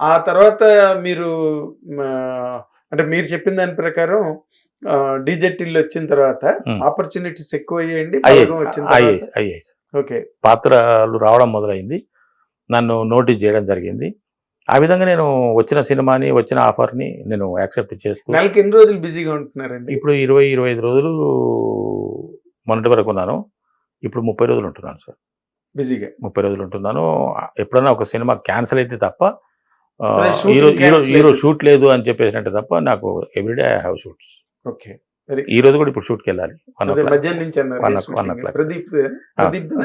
ఆ తర్వాత మీరు అంటే మీరు చెప్పిన దాని ప్రకారం డీజెటిల్ వచ్చిన తర్వాత. ఆపర్చునిటీస్ ఎక్కువ అయ్యాయండి అయ్యాయి. ఓకే. పాత్రలు రావడం మొదలైంది. నన్ను నోటీస్ చేయడం జరిగింది. ఆ విధంగా నేను వచ్చిన సినిమాని వచ్చిన ఆఫర్ని నేను యాక్సెప్ట్ చేస్తూ నెలకి ఎన్ని రోజులు బిజీగా ఉంటున్నారండి? ఇప్పుడు ఇరవై ఇరవై ఐదు రోజులు మొన్నటి వరకు ఉన్నాను. ఇప్పుడు ముప్పై రోజులు ఉంటున్నాను సార్. బిజీగా? ముప్పై రోజులు ఉంటున్నాను. ఎప్పుడైనా ఒక సినిమా క్యాన్సిల్ అయితే తప్ప ఈరోజు. షూట్ లేదు అని చెప్పేసినట్టు తప్ప నాకు everyday I have shoots okay ఈ రోజు కూడా ఇప్పుడు షూట్కి వెళ్ళాలి. One shooting? o'clock. ప్రదీప్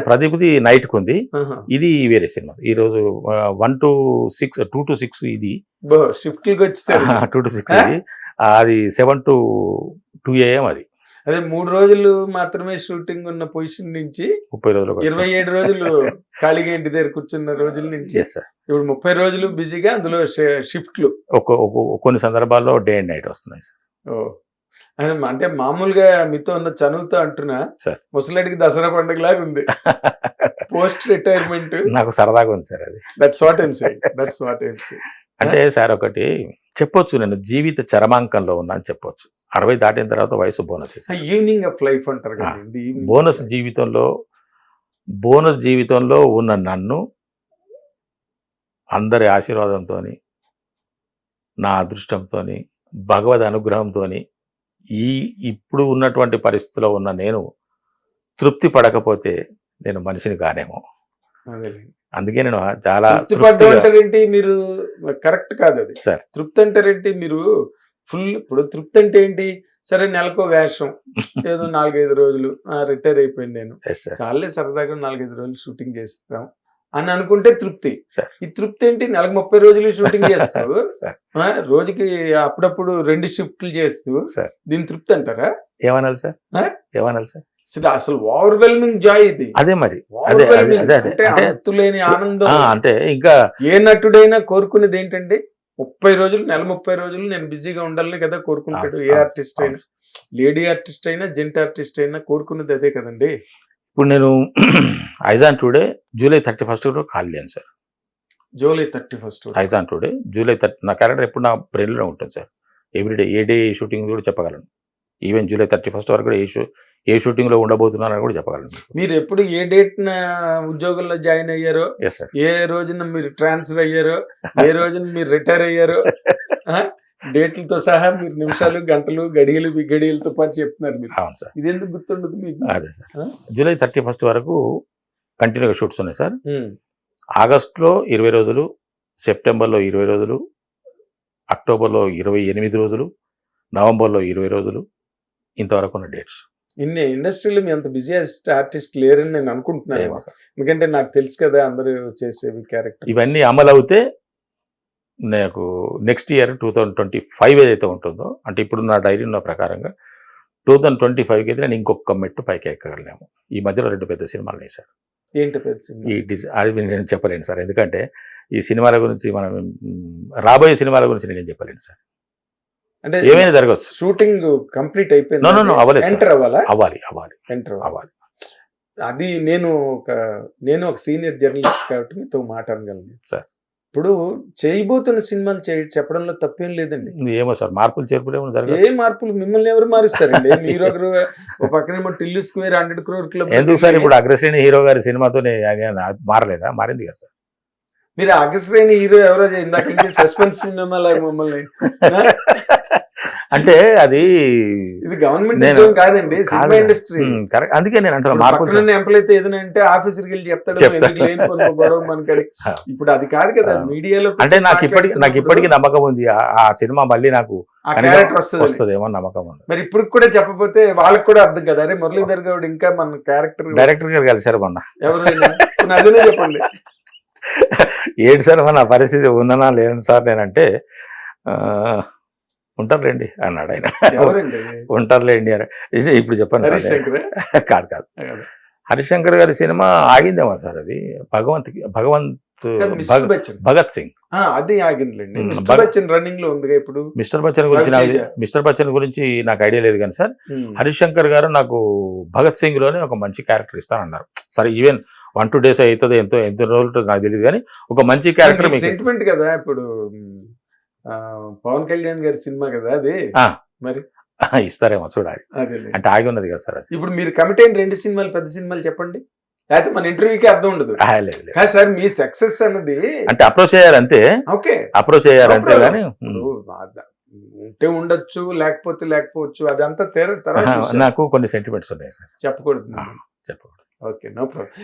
ప్రదీప్ది నైట్కి ఉంది. ఇది వేరే సినిమా. ఈ రోజు one two six two two six ఇది. కి టూ టు సిక్స్? ఇది. అది సెవెన్ టు టూ ఏఎం అది. అదే మూడు రోజులు మాత్రమే షూటింగ్ ఉన్న పొజిషన్ నుంచి ముప్పై రోజులు ఇరవై ఏడు రోజులు ఖాళీగా ఇంటి దగ్గర కూర్చున్న రోజుల నుంచి ఇప్పుడు ముప్పై రోజులు బిజీగా అందులో షిఫ్ట్లు. కొన్ని సందర్భాల్లో డే అండ్ నైట్ వస్తున్నాయి సార్ ఓ. అంటే మామూలుగా మీతో ఉన్న చనువుతో అంటున్నా సార్. ముసలాడికి దసరా పండుగ లాగా ఉంది. Post retirement. నాకు సరదాగా ఉంది సార్ అది. దట్స్ వాట్ దట్స్ వాట్ అంటే సార్ ఒకటి చెప్పొచ్చు నేను జీవిత చరమాంకంలో ఉన్నా అని చెప్పొచ్చు. అరవై దాటిన తర్వాత వయసు బోనస్. ఈవినింగ్ ఆఫ్ లైఫ్ అంటారు బోనస్. జీవితంలో బోనస్ జీవితంలో ఉన్న నన్ను అందరి ఆశీర్వాదంతో నా అదృష్టంతో భగవద్ అనుగ్రహంతో ఈ ఇప్పుడు ఉన్నటువంటి పరిస్థితిలో ఉన్న నేను తృప్తి పడకపోతే నేను మనిషిని కానేమో. అందుకే నేను చాలా తృప్తి అంటారేంటి మీరు కరెక్ట్ కాదు అది సార్. తృప్తి అంటారేంటి మీరు ఫుల్ ఇప్పుడు తృప్తి అంటే ఏంటి సరే నెలకో వేషం. ఏదో నాలుగైదు రోజులు రిటైర్ అయిపోయింది నేను. చాలే సరదాగా నాలుగైదు రోజులు షూటింగ్ చేస్తాం అని అనుకుంటే తృప్తి. సార్. ఈ తృప్తి ఏంటి? నెలకు ముప్పై రోజులు షూటింగ్ చేస్తావు రోజుకి అప్పుడప్పుడు రెండు షిఫ్ట్లు చేస్తూ. దీని తృప్తి అంటారా? ఏమనాలి సార్? ఏమనాలి సార్ అసలు ఓవర్వెల్మింగ్ జాయ్ ఇది. అదే మరి. అదే, ఆనందం. అంటే ఇంకా ఏ నటుడైనా కోరుకునేది ఏంటంటే ముప్పై రోజులు నెల ముప్పై రోజులు నేను బిజీగా ఉండాలని కదా కోరుకుంటాడు. ఏ ఆర్టిస్ట్ అయినా లేడీ ఆర్టిస్ట్ అయినా జెంట్ ఆర్టిస్ట్ అయినా కోరుకునేది అదే కదండి. ఇప్పుడు నేను ఐజాన్ టుడే జూలై థర్టీ ఫస్ట్ ఖాళీ లేను సార్. జూలై థర్టీ ఫస్ట్ ఐజాన్ టుడే జూలై థర్టీ నా క్యారెక్టర్ ఎప్పుడు నా బ్రెయిన్లో ఉంటుంది సార్. ఎవ్రీడే ఏ డే షూటింగ్ కూడా చెప్పగలను. ఈవెన్ జూలై థర్టీ ఫస్ట్ వరకు కూడా ఏ షూ ఏ షూటింగ్లో ఉండబోతున్నానని కూడా చెప్పగలను. మీరు ఎప్పుడు ఏ డేట్ ఉద్యోగంలో జాయిన్ అయ్యారో ఎస్ సార్ ఏ రోజున మీరు ట్రాన్స్ఫర్ అయ్యారో ఏ రోజున మీరు రిటైర్ అయ్యారో? డేట్లతో సహా మీరు నిమిషాలు గంటలు గడియలు గడియలతో పాటు చెప్తున్నారు మీరు. అవును సార్ ఇది ఎందుకు గుర్తుండదు మీకు? అదే సార్? జూలై థర్టీ ఫస్ట్ వరకు కంటిన్యూగా షూట్స్ ఉన్నాయి సార్. ఆగస్టులో ఇరవై రోజులు సెప్టెంబర్లో ఇరవై రోజులు అక్టోబర్లో ఇరవై ఎనిమిది రోజులు నవంబర్లో ఇరవై రోజులు ఇంతవరకు ఉన్న డేట్స్. ఇన్ని ఇండస్ట్రీలో మీ అంత బిజీ ఆర్టిస్ట్ లేరని నేను అనుకుంటున్నాను. ఎందుకంటే నాకు తెలుసు కదా అందరూ చేసేవి క్యారెక్టర్ ఇవన్నీ అమలు అవుతే నాకు next year two thousand twenty five ఏదైతే ఉంటుందో అంటే ఇప్పుడు నా డైరీ ఉన్న ప్రకారంగా టూ థౌజండ్ ట్వంటీ ఫైవ్కి అయితే నేను ఇంకొక మెట్టు పైకి ఎక్కగలేము ఈ మధ్యలో రెండు పెద్ద సినిమాలు సార్ ఏంటి పెద్ద సినిమా? ఈ డిజ్ అది నేను చెప్పలేను సార్. ఎందుకంటే ఈ సినిమాల గురించి మనం రాబోయే సినిమాల గురించి నేను చెప్పలేను సార్. అంటే ఏమైనా జరగవచ్చు. షూటింగ్ కంప్లీట్ అయిపోయింది. ఎంటర్ అవ్వాలా? అవ్వాలి అవ్వాలి. ఎంటర్ అవ్వాలి. అది నేను ఒక నేను ఒక సీనియర్ జర్నలిస్ట్ కాబట్టి మీతో మాట్లాడగలను. Sir. ఇప్పుడు చేయబోతున్న సినిమాలు చేయ చెప్పడంలో తప్పేం లేదండి. ఏమో సార్ మార్పులు చేర్పులు ఏమైనా ఏ జరగవచ్చు మార్పులు? మిమ్మల్ని ఎవరు మారుస్తారండి? మీరు ఒకరు ఒక పక్కనేమో Tillu square hundred crore club ఎందుకు సార్ ఇప్పుడు అగ్రశ్రేణి హీరో గారి సినిమాతోనే మారలేదా? మారింది కదా సార్. మీరు అగశ్రేణి హీరో ఎవరో ఇందాక నుంచి సస్పెన్స్ సినిమా మమ్మల్ని అంటే అది ఇది గవర్నమెంట్ కాదండి సినిమా. Industry correct. అందుకే నేను అంటున్నా ఇప్పుడు మార్పులు పక్కన ఎంప్లాయ్ ఏదైనా అంటే ఆఫీసర్కి వెళ్ళి చెప్తాడు. ఇప్పుడు అది కాదు కదా. మీడియాలో అంటే నాకు ఇప్పటికి నాకు ఇప్పటికీ నమ్మకం ఉంది. ఆ- సినిమా మళ్ళీ నాకు వస్తుందేమో నమ్మకం ఉంది. మరి ఇప్పుడు కూడా చెప్పకపోతే వాళ్ళకి కూడా అర్థం కదా అరే మురళీధర్ గౌడ్ ఇంకా మన క్యారెక్టర్ డైరెక్టర్ గారు కలిసారు మొన్న. అదేనే చెప్పండి. ఏంటి సార్ మన పరిస్థితి ఉన్ననా లేను సార్ నేనంటే ఆ, ఉంటారులేండి అన్నాడు ఆయన? ఉంటారులేండి అని ఇప్పుడు శంకర్ కాదు కాదు హరిశంకర్ గారి సినిమా ఆగిందేమో సార్ అది. భగవంత్ భగవంత్ భగత్ సింగ్. అది ఆగిందిలేండి. మిస్టర్ బచ్చన్ రన్నింగ్లో ఉందిగా ఇప్పుడు. మిస్టర్ బచ్చన్ గురించి నాకు. మిస్టర్ బచ్చన్ గురించి నాకు ఐడియా లేదు కానీ సార్. హరిశంకర్ గారు నాకు భగత్ సింగ్లోనే ఒక మంచి క్యారెక్టర్ ఇస్తానన్నారు. సరే ఈవెన్ వన్ టూ డేస్ అవుతుందో ఎంతో ఎంత రోజులు నాకు తెలియదు కానీ ఒక మంచి క్యారెక్టర్ సెంటిమెంట్ కదా ఇప్పుడు. పవన్ కళ్యాణ్ గారి సినిమా కదా అది. మరి? ఇస్తారేమో చూడాలి. అంటే ఆగి ఉన్నది కదా సార్ ఇప్పుడు మీరు కమిట్ అయిన రెండు సినిమాలు పెద్ద సినిమాలు చెప్పండి. లేకపోతే మన ఇంటర్వ్యూకి అర్థం ఉండదు. కాదు సార్ మీ సక్సెస్ అన్నది అంటే అప్రోచ్ చేయాలంతే ఓకే. Approach problem. కానీ ఉంటే ఉండొచ్చు లేకపోతే లేకపోవచ్చు అదంతా తెర తర్వాత. నాకు కొన్ని సెంటిమెంట్స్ ఉన్నాయి సార్. చెప్పకూడదు. చెప్పకూడదు. Okay no problem.